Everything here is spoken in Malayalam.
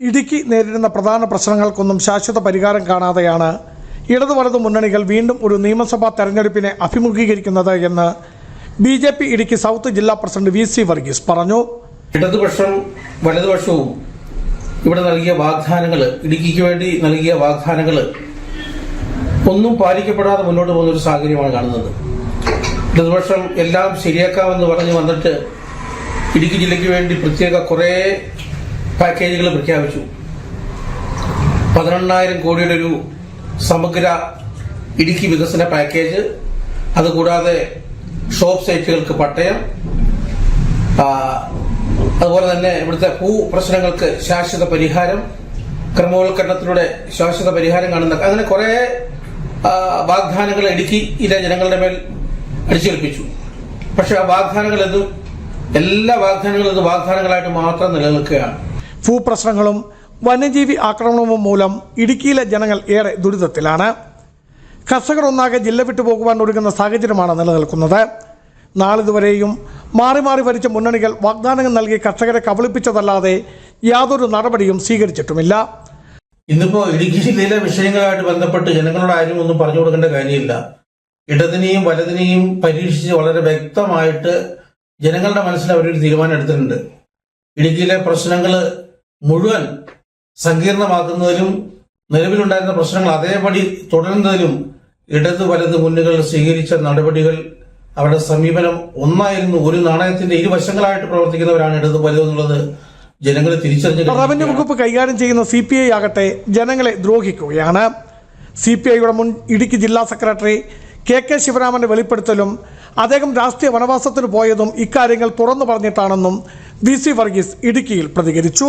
ഇടുക്കി നേരിടുന്ന പ്രധാന പ്രശ്നങ്ങൾക്കൊന്നും ശാശ്വത പരിഹാരം കാണാതെയാണ് ഇടതു വലതു മുന്നണികൾ വീണ്ടും ഒരു നിയമസഭാ തെരഞ്ഞെടുപ്പിനെ അഭിമുഖീകരിക്കുന്നത് എന്ന് B J P Idukki south ജില്ലാ പ്രസിഡന്റ് വി സി വർഗീസ് പറഞ്ഞു. ഇടതുപക്ഷം വലതുപക്ഷവും ഇവിടെ നൽകിയ വാഗ്ദാനങ്ങൾ ഇടുക്കിക്ക് വേണ്ടി നൽകിയ വാഗ്ദാനങ്ങൾ ഒന്നും പാലിക്കപ്പെടാതെ മുന്നോട്ട് പോകുന്ന ഒരു സാഹചര്യമാണ് കാണുന്നത്. ഇടതുപക്ഷം എല്ലാം ശരിയാക്കാമെന്ന് പറഞ്ഞു വന്നിട്ട് ഇടുക്കി ജില്ലയ്ക്ക് വേണ്ടി പ്രത്യേക കുറേ പാക്കേജുകൾ പ്രഖ്യാപിച്ചു. പതിനെണ്ണായിരം കോടിയുടെ ഒരു സമഗ്ര ഇടുക്കി വികസന പാക്കേജ് അതുകൂടാതെ ഷോപ്പ് സൈറ്റുകൾക്ക് പട്ടയം അതുപോലെ തന്നെ ഇവിടുത്തെ ഭൂ പ്രശ്നങ്ങൾക്ക് ശാശ്വത പരിഹാരം ക്രമവൽക്കരണത്തിലൂടെ ശാശ്വത പരിഹാരം കാണുന്ന അങ്ങനെ കുറെ വാഗ്ദാനങ്ങൾ ഇടുക്കിയിലെ ജനങ്ങളുടെ മേൽ അടിച്ചേൽപ്പിച്ചു. പക്ഷെ ആ വാഗ്ദാനങ്ങൾ എന്തും എല്ലാ വാഗ്ദാനങ്ങളും ഇത് വാഗ്ദാനങ്ങളായിട്ട് മാത്രം നിലനിൽക്കുകയാണ്. ഭൂപ്രശ്നങ്ങളും വന്യജീവി ആക്രമണവും മൂലം ഇടുക്കിയിലെ ജനങ്ങൾ ഏറെ ദുരിതത്തിലാണ്. കർഷകർ ഒന്നാകെ ജില്ല വിട്ടു പോകുവാൻ ഒരുങ്ങുന്ന സാഹചര്യമാണ് നിലനിൽക്കുന്നത്. നാളിതുവരെയും മാറി മാറി ഭരിച്ച മുന്നണികൾ വാഗ്ദാനങ്ങൾ നൽകി കർഷകരെ കബളിപ്പിച്ചതല്ലാതെ യാതൊരു നടപടിയും സ്വീകരിച്ചിട്ടുമില്ല. ഇന്നിപ്പോ ഇടുക്കി ജില്ലയിലെ വിഷയങ്ങളുമായിട്ട് ബന്ധപ്പെട്ട് ജനങ്ങളോട് ആരും ഒന്നും പറഞ്ഞു കൊടുക്കേണ്ട കാര്യമില്ല. ഇടതിനെയും വലതിനെയും പരീക്ഷിച്ച് വളരെ വ്യക്തമായിട്ട് ജനങ്ങളുടെ മനസ്സിൽ അവരൊരു തീരുമാനം എടുത്തിട്ടുണ്ട്. ഇടുക്കിയിലെ പ്രശ്നങ്ങൾ മുഴുവൻ സങ്കീർണമാക്കുന്നതിലും നിലവിലുണ്ടായിരുന്ന പ്രശ്നങ്ങൾ അതേപടി തുടരുന്നതിലും ഇടത് വലത് മുന്നുകൾ സ്വീകരിച്ച നടപടികൾ അവരുടെ സമീപനം ഒന്നായിരുന്നു. ഒരു നാണയത്തിന്റെ ഇരുവശങ്ങളായിട്ട് പ്രവർത്തിക്കുന്നവരാണ് ഇടത് വലത് എന്നുള്ളത് ജനങ്ങൾ തിരിച്ചറിഞ്ഞു റവന്യൂ. വകുപ്പ് കൈകാര്യം ചെയ്യുന്ന സി പി ഐ ആകട്ടെ ജനങ്ങളെ ദ്രോഹിക്കുകയാണ്. സി പി ഐയുടെ മുൻ ഇടുക്കി ജില്ലാ സെക്രട്ടറി കെ കെ ശിവരാമന്റെ വെളിപ്പെടുത്തലും അദ്ദേഹം രാഷ്ട്രീയ വനവാസത്തിന് പോയതും ഇക്കാര്യങ്ങൾ തുറന്നു പറഞ്ഞിട്ടാണെന്നും വി സി വർഗീസ് ഇടുക്കിയിൽ പ്രതികരിച്ചു.